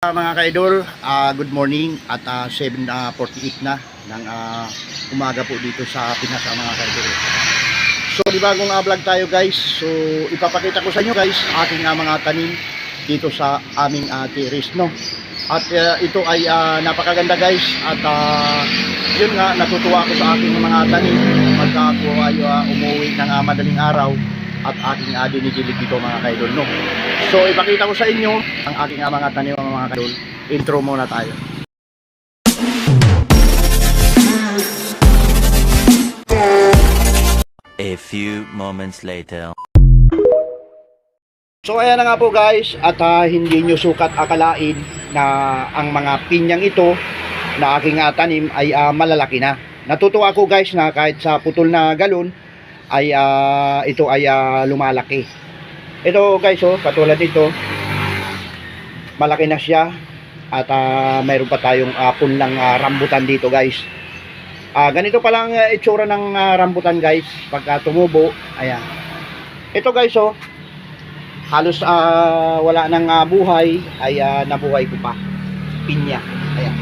Uh, mga ka-idol, ah, good morning at ah, 7.48 na ng ah, umaga po dito sa Pinas mga ka-idol. So, di bagong ah, vlog tayo guys. So, ipapakita ko sa inyo guys aking ah, mga tanim dito sa aming uh, terrace, no? At ah, ito ay ah, napakaganda guys at ah, yun nga, natutuwa ako sa aking mga tanim pagka ako ay ah, umuwi ng ah, madaling araw at aking uh, dinidilig dito mga kaidol no. So ipakita ko sa inyo ang aking uh, mga tanim mga. Intro muna tayo. A few moments later. So ayan na nga po guys at ah, hindi nyo sukat akalain na ang mga pinyang ito na aking ah, tanim ay ah, malalaki na. Natutuwa ako guys na kahit sa putol na galon ay ah, ito ay ah, lumalaki. Ito guys oh, katulad nito malaki na siya. At ah, mayroon pa tayong uh, punlang ah, rambutan dito guys. Ah, ganito pa lang ah, itsura ng ah, rambutan guys. Pagka tumubo. Ayan. Ito guys oh, halos ah, wala nang ah, buhay. Ay ah, nabuhay ko pa. Pinya. Ayan.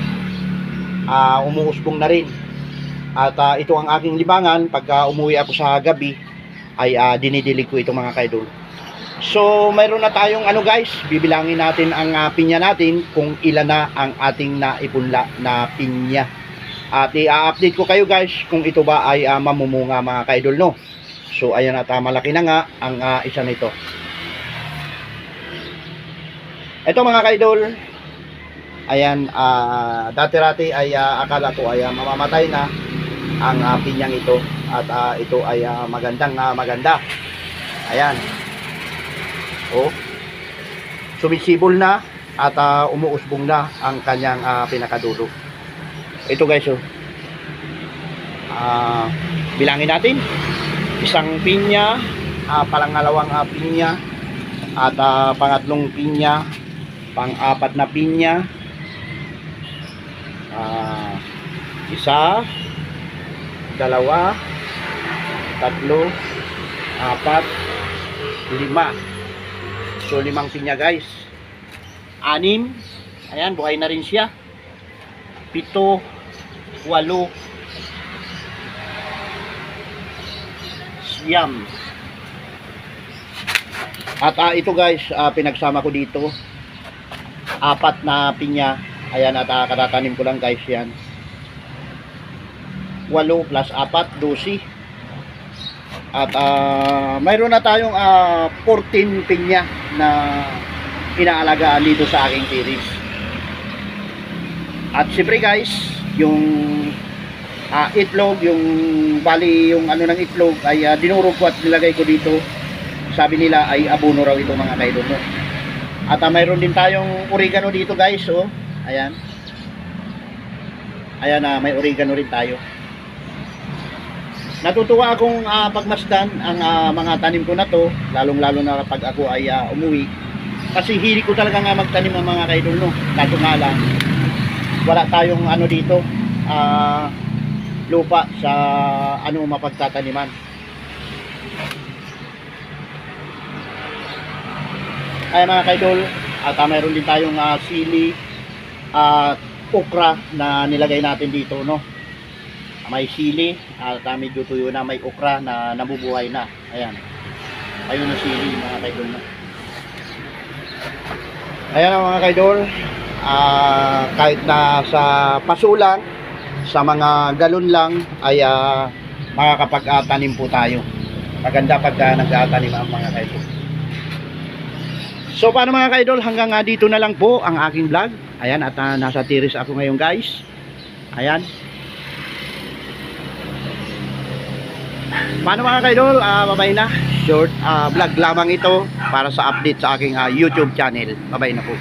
Ah, umuusbong na rin. At ah, ito ang aking libangan. Pagka umuwi ako sa gabi ay ah, dinidilig ko ito mga kaidol so mayroon na tayong ano guys bibilangin natin ang ah, pinya natin kung ilan na ang ating naipunla na pinya at i-update ko kayo guys kung ito ba ay ah, mamumunga mga kaidol no so ayan at ah, malaki na nga ang ah, isa nito ito mga kaidol, ayan, ah, dati-rati ay ah, akala ko ay ah, mamamatay na ang ah, pinyang ito at ah, ito ay ah, magandang ah, maganda. Ayan. Oh. Sumisibol na at ah, umuusbong na ang kanyang ah, pinakadulo. Ito guys, oh. Ah, bilangin natin. Isang pinya, ah, palangalawang ah, pinya, at ah, pangatlong pinya, pang-apat na pinya, ah, isa, dalawa, tatlo, apat, lima. So, limang pinya guys. Anim, ayan, buhay na rin siya. Pito, walo, siyam. At ah, ito guys, ah, pinagsama ko dito. Apat na pinya. Ayan at ah, katatanim ko lang guys yan. 8 plus 4, 12. At ah, mayroon na tayong ah, 14 pinya na inaalagaan dito sa aking tiris. At siyempre guys, yung ah, itlog, yung bali yung ano ng itlog ay ah, dinurog ko at nilagay ko dito sabi nila ay abono raw ito mga kaidol no? at ah, mayroon din tayong oregano dito guys oh. ayan ayan na may oregano rin tayo natutuwa akong ah, pagmasdan ang ah, mga tanim ko na to lalong lalo na kapag ako ay ah, umuwi. Kasi hili ko talaga nga magtanim ng mga kaidol no? Kaso nga lang wala tayong ano dito ah, lupa sa ano mapagtataniman. Ay mga kaidol at uh, mayroon din tayong ah, sili at okra na nilagay natin dito no may sili at uh, medyo tuyo na may okra na nabubuhay na ayan ayun ang sili mga kaidol no? ayan ang mga kaidol ah, kahit na sa pasulang sa mga galon lang ay uh, makakapag-tanim po tayo maganda pagka nag-tanim ang mga kaidol So paano mga ka-idol, hanggang nga dito na lang po ang aking vlog. Ayan, at ah, nasa tiris ako ngayon guys. Ayan. Paano mga ka-idol, ah, babay na. Short ah, vlog lamang ito para sa update sa aking ah, YouTube channel. Babay na po.